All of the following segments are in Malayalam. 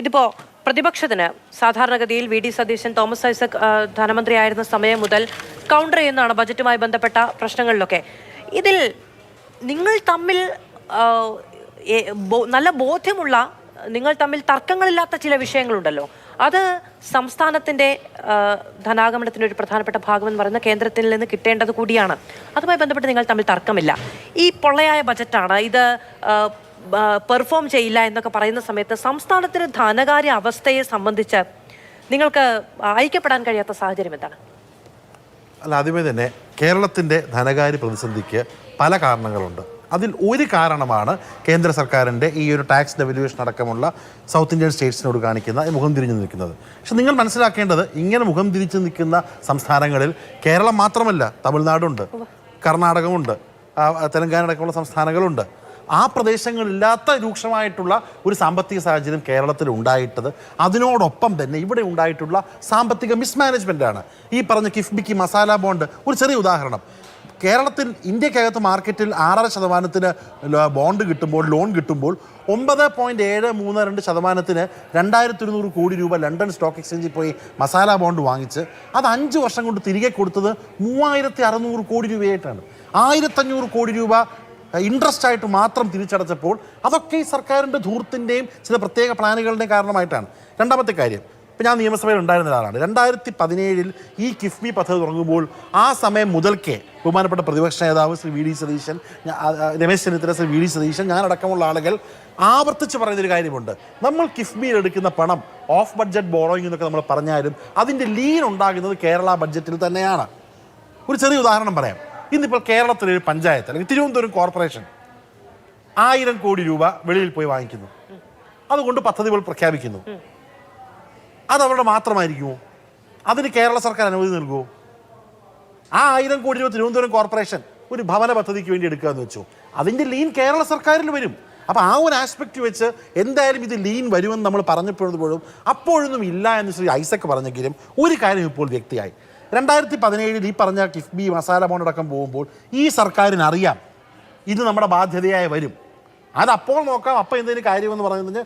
ഇതിപ്പോ പ്രതിപക്ഷത്തിന് സാധാരണഗതിയിൽ വി ഡി സതീശൻ തോമസ് ഐസക് ധനമന്ത്രിയായിരുന്ന സമയം മുതൽ കൗണ്ടർ ചെയ്യുന്നതാണ് ബജറ്റുമായി ബന്ധപ്പെട്ട പ്രശ്നങ്ങളിലൊക്കെ. ഇതിൽ നിങ്ങൾ തമ്മിൽ നല്ല ബോധ്യമുള്ള നിങ്ങൾ തമ്മിൽ തർക്കങ്ങളില്ലാത്ത ചില വിഷയങ്ങളുണ്ടല്ലോ. അത് സംസ്ഥാനത്തിന്റെ ആ, ധനാഗമനത്തിന്റെ ഒരു പ്രധാനപ്പെട്ട ഭാഗമെന്ന് പറയുന്ന കേന്ദ്രത്തിൽ നിന്ന് കിട്ടേണ്ടത് കൂടിയാണ്. അതുമായി ബന്ധപ്പെട്ട് നിങ്ങൾ തമ്മിൽ തർക്കമില്ല. ഈ പൊള്ളയായ ബജറ്റാണ് ഇത് പെർഫോം ചെയ്യില്ല എന്നൊക്കെ പറയുന്ന സമയത്ത് സംസ്ഥാനത്തിന് ധനകാര്യ അവസ്ഥയെ സംബന്ധിച്ച് നിങ്ങൾക്ക് ഐക്യപ്പെടാൻ കഴിയാത്ത സാഹചര്യം എന്താണ്? അല്ല ആദ്യമേ തന്നെ കേരളത്തിന്റെ ധനകാര്യ പ്രതിസന്ധിക്ക് പല കാരണങ്ങളുണ്ട്. അതിൽ ഒരു കാരണമാണ് കേന്ദ്ര സർക്കാരിന്റെ ഈ ഒരു ടാക്സ് ഡെവല്യൂഷൻ അടക്കമുള്ള സൗത്ത് ഇന്ത്യൻ സ്റ്റേറ്റ്സിനോട് കാണിക്കുന്ന ഈ മുഖം തിരിഞ്ഞു നിൽക്കുന്നത്. പക്ഷെ നിങ്ങൾ മനസ്സിലാക്കേണ്ടത് ഇങ്ങനെ മുഖം തിരിച്ചു നിൽക്കുന്ന സംസ്ഥാനങ്ങളിൽ കേരളം മാത്രമല്ല തമിഴ്നാടുണ്ട് കർണാടകമുണ്ട് തെലങ്കാന അടക്കമുള്ള സംസ്ഥാനങ്ങളുണ്ട്. ആ പ്രദേശങ്ങളില്ലാത്ത രൂക്ഷമായിട്ടുള്ള ഒരു സാമ്പത്തിക സാഹചര്യം കേരളത്തിൽ ഉണ്ടായിട്ടത്. അതിനോടൊപ്പം തന്നെ ഇവിടെ ഉണ്ടായിട്ടുള്ള സാമ്പത്തിക മിസ്മാനേജ്മെന്റാണ് ഈ പറഞ്ഞ കിഫ്ബിക്ക് മസാല ബോണ്ട് ഒരു ചെറിയ ഉദാഹരണം. കേരളത്തിൽ ഇന്ത്യക്കകത്ത് മാർക്കറ്റിൽ ആറര ശതമാനത്തിന് ബോണ്ട് കിട്ടുമ്പോൾ ലോൺ കിട്ടുമ്പോൾ ഒമ്പത് പോയിന്റ് ഏഴ് മൂന്ന് രണ്ട് ശതമാനത്തിന് രണ്ടായിരത്തി ഒരുന്നൂറ് കോടി രൂപ ലണ്ടൻ സ്റ്റോക്ക് എക്സ്ചേഞ്ചിൽ പോയി മസാല ബോണ്ട് വാങ്ങിച്ച് അത് അഞ്ച് വർഷം കൊണ്ട് തിരികെ കൊടുത്തത് മൂവായിരത്തി അറുന്നൂറ് കോടി രൂപയായിട്ടാണ്. ആയിരത്തഞ്ഞൂറ് കോടി രൂപ ഇൻട്രസ്റ്റ് ആയിട്ട് മാത്രം തിരിച്ചടച്ചപ്പോൾ അതൊക്കെ ഈ സർക്കാരിന്റെ ധൂർത്തിന്റെയും ചില പ്രത്യേക പ്ലാനുകളുടെയും കാരണമായിട്ടാണ്. രണ്ടാമത്തെ കാര്യം ഇപ്പം ഞാൻ നിയമസഭയിൽ ഉണ്ടായിരുന്ന ഒരാളാണ്. രണ്ടായിരത്തി പതിനേഴിൽ ഈ കിഫ്ബി പദ്ധതി തുടങ്ങുമ്പോൾ ആ സമയം മുതൽക്കേ ബഹുമാനപ്പെട്ട പ്രതിപക്ഷ നേതാവ് Shri V D Satheesan Ramesh Chennithala Shri V D Satheesan ഞാനടക്കമുള്ള ആളുകൾ ആവർത്തിച്ച് പറയുന്നൊരു കാര്യമുണ്ട്. നമ്മൾ കിഫ്ബിയിൽ എടുക്കുന്ന പണം ഓഫ് ബഡ്ജറ്റ് ബോറോയിങ് എന്നൊക്കെ നമ്മൾ പറഞ്ഞാലും അതിന്റെ ലീൻ ഉണ്ടാകുന്നത് കേരള ബഡ്ജറ്റിൽ തന്നെയാണ്. ഒരു ചെറിയ ഉദാഹരണം പറയാം. ഇന്നിപ്പോൾ കേരളത്തിലെ ഒരു പഞ്ചായത്ത് അല്ലെങ്കിൽ തിരുവനന്തപുരം കോർപ്പറേഷൻ ആയിരം കോടി രൂപ വെളിയിൽ പോയി വാങ്ങിക്കുന്നു. അതുകൊണ്ട് പദ്ധതികൾ പ്രഖ്യാപിക്കുന്നു. അത് അവരുടെ മാത്രമായിരിക്കുമോ? അതിന് കേരള സർക്കാർ അനുമതി നൽകുമോ? ആ ആയിരം കോടി രൂപ തിരുവനന്തപുരം കോർപ്പറേഷൻ ഒരു ഭവന പദ്ധതിക്ക് വേണ്ടി എടുക്കുക എന്ന് വെച്ചു? അതിന്റെ ലീൻ കേരള സർക്കാരിൽ വരും. അപ്പോൾ ആ ഒരു ആസ്പെക്റ്റ് വെച്ച് എന്തായാലും ഇത് ലീൻ വരുമെന്ന് നമ്മൾ പറഞ്ഞപ്പോഴും അപ്പോഴൊന്നും ഇല്ല എന്ന് ശ്രീ ഐസക് പറഞ്ഞെങ്കിലും ഒരു കാര്യം ഇപ്പോൾ വ്യക്തിയായി രണ്ടായിരത്തി പതിനേഴിൽ ഈ പറഞ്ഞ കിഫ്ബി മസാല ബോണ്ട് അടക്കം പോകുമ്പോൾ ഈ സർക്കാരിന് അറിയാം ഇത് നമ്മുടെ ബാധ്യതയായി വരും. അത് അപ്പോൾ നോക്കാം. അപ്പൊ എന്തെങ്കിലും കാര്യമെന്ന് പറയുന്നത്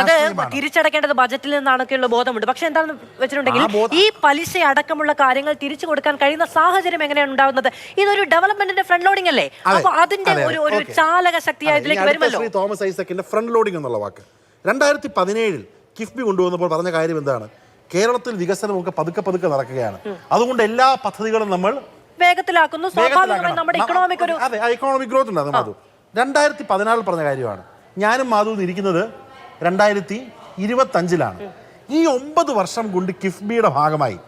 അത് തിരിച്ചടക്കേണ്ടത് ബജറ്റിൽ നിന്നാണൊക്കെയുള്ള ബോധമുണ്ട്. പക്ഷെ എന്താണെന്ന് വെച്ചിട്ടുണ്ടെങ്കിൽ ഈ പലിശ അടക്കമുള്ള കാര്യങ്ങൾ തിരിച്ചു കൊടുക്കാൻ കഴിയുന്ന സാഹചര്യം എങ്ങനെയാണ് ഉണ്ടാകുന്നത്? ഇതൊരു ഡെവലപ്മെന്റിന്റെ ഫ്രണ്ട് ലോഡിംഗ് അല്ലേ? അപ്പൊ അതിന്റെ ഒരു ഒരു ചാലക ശക്തിയായി ഇതിലേക്ക് വരുമല്ലോ? തോമസ് ഐസക്കിന്റെ ഫ്രണ്ട് ലോഡിംഗ് എന്നുള്ള വാക്ക്. രണ്ടായിരത്തി പതിനേഴിൽ കിഫ്ബി കൊണ്ടുവന്നപ്പോൾ പറഞ്ഞ കാര്യം എന്താണ്? കേരളത്തിൽ വികസനമൊക്കെ പതുക്കെ പതുക്കെ നടക്കുകയാണ്. അതുകൊണ്ട് എല്ലാ പദ്ധതികളും നമ്മൾ വേഗത്തിലാക്കുന്നു. സ്വാഭാവികമായി നമ്മുടെ ഇക്കണോമിക് ഒരു അതെ ഇക്കണോമിക് ഗ്രോത്ത് ഉണ്ട് മധു മാധു. രണ്ടായിരത്തി പതിനാറിൽ പറഞ്ഞ കാര്യമാണ്. ഞാനും മാധു ഇരിക്കുന്നത് രണ്ടായിരത്തി ഇരുപത്തഞ്ചിലാണ് ഈ ഒമ്പത് വർഷം കൊണ്ട് കിഫ്ബിയുടെ ഭാഗമായി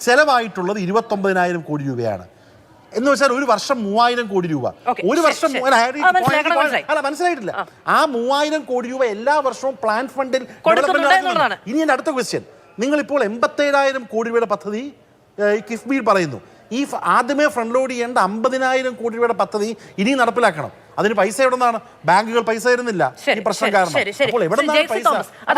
ചെലവായിട്ടുള്ളത് ഇരുപത്തൊമ്പതിനായിരം കോടി രൂപയാണ്. എന്ന് വെച്ചാൽ ഒരു വർഷം മൂവായിരം കോടി രൂപ. ഒരു വർഷം അല്ല, മനസ്സിലായിട്ടില്ല. ആ മൂവായിരം കോടി രൂപ എല്ലാ വർഷവും പ്ലാൻ ഫണ്ടിൽ. ഇനി എന്റെ അടുത്ത ക്വസ്റ്റ്യൻ നിങ്ങളിപ്പോൾ എൺപത്തേഴായിരം കോടി രൂപയുടെ പദ്ധതി കിഫ്ബിയിൽ പറയുന്നു. ഈ ആദ്യമേ ഫ്രണ്ട് ലോഡ് ചെയ്യേണ്ട അമ്പതിനായിരം കോടി രൂപയുടെ പദ്ധതി ഇനി നടപ്പിലാക്കണം. അതിന് പൈസ എവിടെ നിന്നാണ് ബാങ്കുകൾ പൈസ തരുന്നില്ല. ഈ പ്രശ്നം കാരണം. അപ്പോൾ എവിടെ നിന്നാണ് പൈസ?